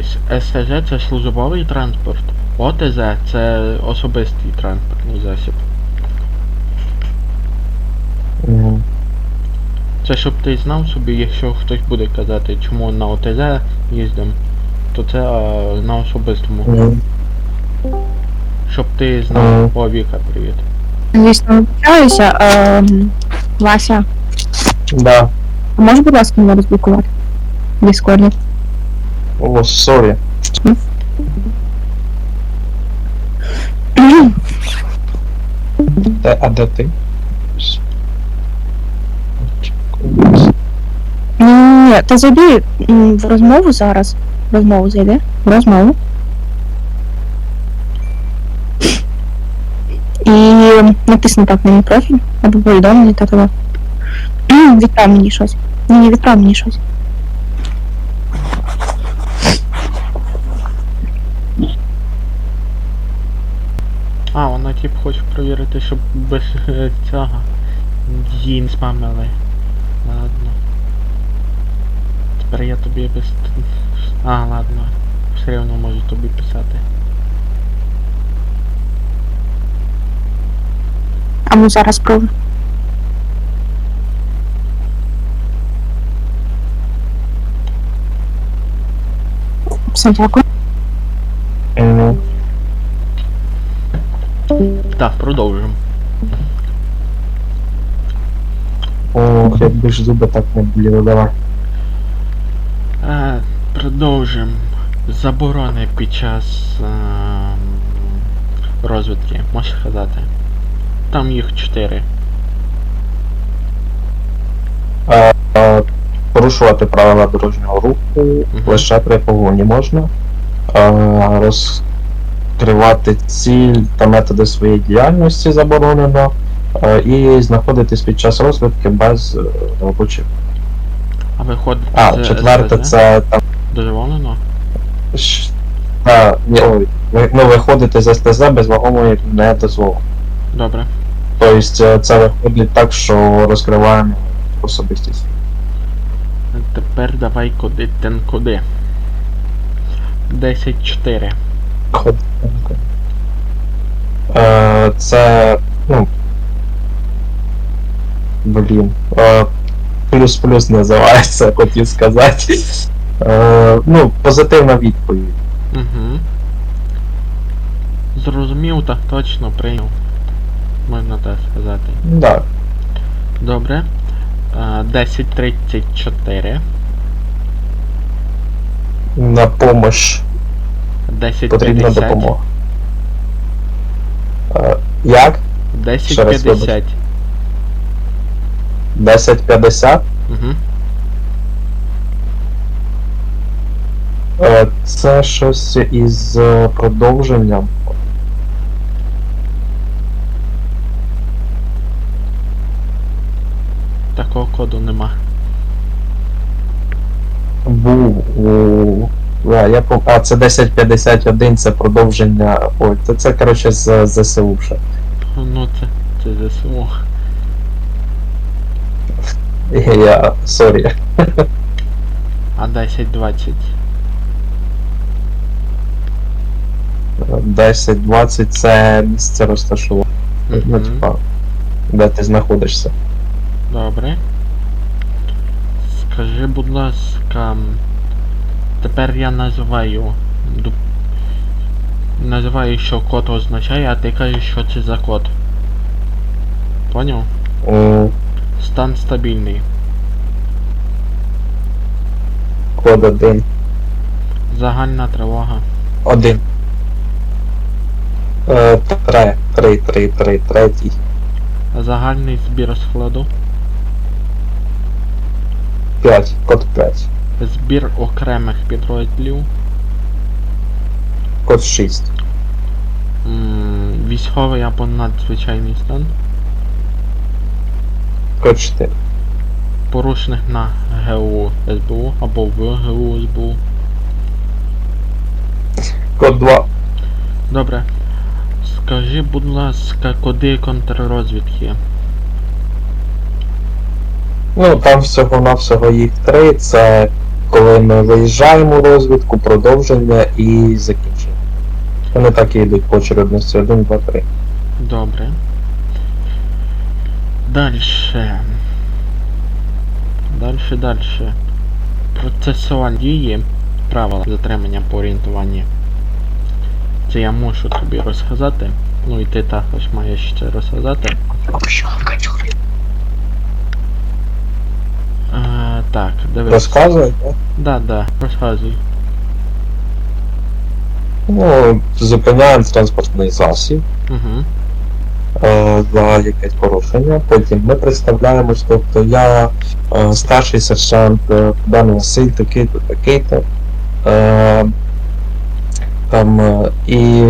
Дивись, СТЖ це службовий транспорт, ОТЗ це особистий транспортний засіб. Мгм. Це щоб ти знав собі, якщо хтось буде казати, чому на ОТЗ їздимо, то це а, на особистому. Мгм. Щоб ти знав. Мгм. О, Віка, привіт. Звісно, вибачаюся. Ем, Вася, Да. а можеш, будь ласка, мене розблокувати? В Дискорді. О, сорі. Де, а де ти? Ні, ти зайди в розмову зараз. В розмову зайди. В розмову. І натисни так на мій профіль або повідомлення та того. Відправ мені щось. Ні, відправ мені щось. А, вона тип хоче перевірити, щоб без е, цього її не спамили. Ладно. Тепер я тобі без. А, ладно. Все одно можу тобі писати. А ну зараз спробуй. Все, дякую. Так, продовжимо. Ох, якби ж зуби так не боліли, давай. Е, продовжимо. Заборони під час ем, розвідки, можеш сказати. Там їх чотири. Е, е, порушувати правила дорожнього руху лише при погоні можна. Е, розкривати ціль та методи своєї діяльності заборонено. Е, і знаходитись під час розвідки без е, робочих. А виходить А, з четверте, СЗ? це там. Дозволено? щ- Та, ні, ой, ви- ну, виходити з СТЗ без вагомої не дозволено. Добре. Тобто е, це виходить так, що розкриваємо особистість. Тепер давай коди тен коди. 10-4. Е, це, ну. Блін. Е, плюс-плюс називається, хотів сказати. Е, ну, позитивна відповідь. Угу. Зрозумів, так точно прийняв. Можна так сказати. Да. Добре. Е, 10.34. На помощь 10.50. потрібна допомога. Е, як? Ще раз 10.50. 10.50. Угу. Е, Це щось із е, продовженням. Такого коду нема. Був у. А, я пом... а, це 1051, це продовження. Ой, це, це коротше з ЗСУ ще. Ну це, це ЗСУ. Я. Сорі. А 10.20. 10-20 це місце розташування. Ну, типа, де ти знаходишся. Добре. Скажи, будь ласка, тепер я називаю. Називаю, що код означає, а ти кажеш, що це за код. Поняв? М, Стан стабільний. Код 1. Загальна тривога. 1. Е, 3, 3, 3, 3, 3. Загальний збір складу. 5, код 5. Збір окремих підрозділів. Код 6. М, Військовий або надзвичайний стан. Код 4. Порушник на ГУ СБУ або в ГУ СБУ. Код 2. Добре. Скажи, будь ласка, коди контррозвідки. Ну, там всього-навсього їх 3. Це коли ми виїжджаємо у розвідку, продовження і закінчення. Вони так і йдуть по очередності 1, 2, 3. Добре. Дальше. Дальше, дальше. Процесуальні дії, правила затримання по орієнтуванні. Це я мушу тобі розказати. Ну і ти також маєш це розказати. Е, так, дивись. Розказують, так? Да, да, розказуй. Ну, зупиняємо транспортний засіб Угу. е, за якесь порушення. Потім ми представляємось, тобто я е, старший сержант е, Богдан Василь, такий-то, такий-то. Е, там е, і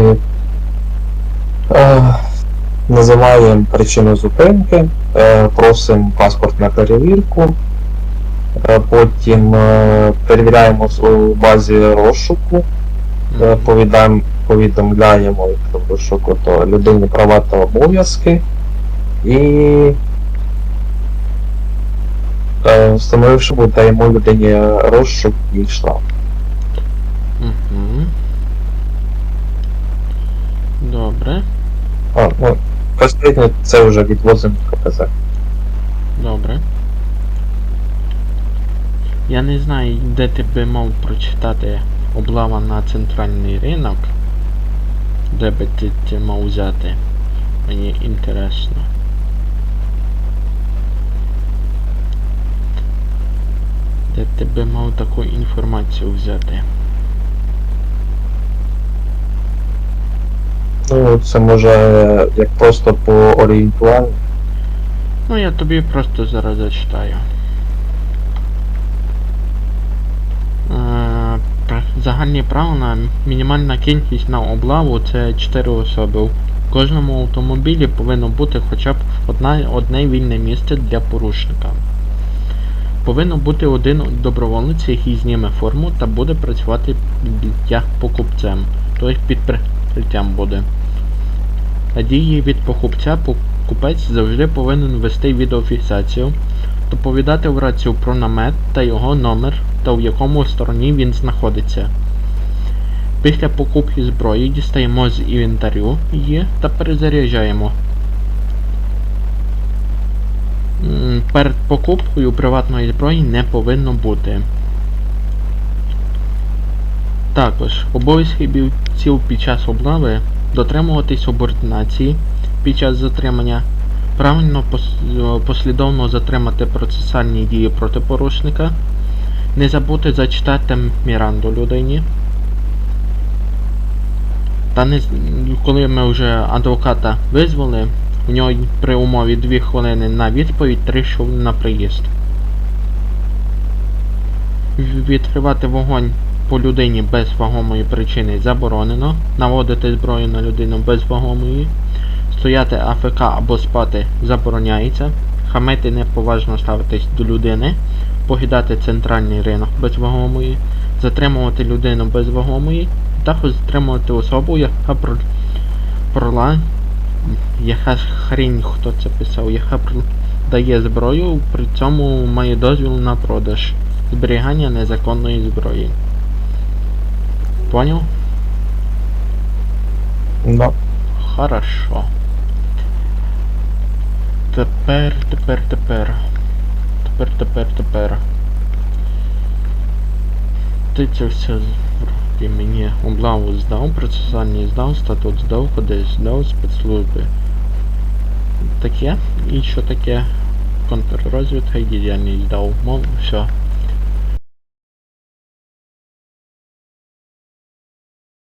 е, називаємо причину зупинки, е, просимо паспорт на перевірку. Е, Потім е, перевіряємо у базі розшуку, Е, повідомляємо, в розшуку, то людині права та обов'язки. І встановивши, даємо людині розшук і штраф. Угу. Добре, А, ну, останнє це вже відвозимо в КПЗ. добре. Я не знаю, де ти би мав прочитати облава на центральний ринок. Де би ти це мав взяти? Мені інтересно. Де ти би мав таку інформацію взяти? Ну, це може як просто по орієнтуванню. Ну, я тобі просто зараз зачитаю. Е, Загальні правила, мінімальна кількість на облаву це 4 особи. У кожному автомобілі повинно бути хоча б одна, одне вільне місце для порушника. Повинно бути один доброволець, який зніме форму та буде працювати для покупцем, тобто під прикриттям буде. Дії від покупця покупець завжди повинен вести відеофіксацію, доповідати в рацію про намет та його номер та в якому стороні він знаходиться. Після покупки зброї дістаємо з інвентарю її та перезаряджаємо. Перед покупкою приватної зброї не повинно бути. Також обов'язки бійців під час облави дотримуватись субординації під час затримання, правильно е, послідовно затримати процесуальні дії проти порушника, не забути зачитати Міранду людині. Та не коли ми вже адвоката визвали, у нього при умові 2 хвилини на відповідь, 3 хвилини на приїзд. Відкривати вогонь по людині без вагомої причини заборонено, наводити зброю на людину без вагомої, стояти АФК або спати забороняється, хамити неповажно ставитись до людини, покидати центральний ринок без вагомої, затримувати людину без вагомої, також затримувати особу, яка про- прола, яка хрінь, хто це писав, яка продає зброю, при цьому має дозвіл на продаж, зберігання незаконної зброї. Понял? Ну, Хорошо. Тепер, тепер, тепер. Тепер, тепер, тепер. Ти це все і мені облаву здав, процесуальний здав, статут здав, кудись здав, спецслужби. Таке? І що таке? Контррозвідка і діяльність здав. Мов, все.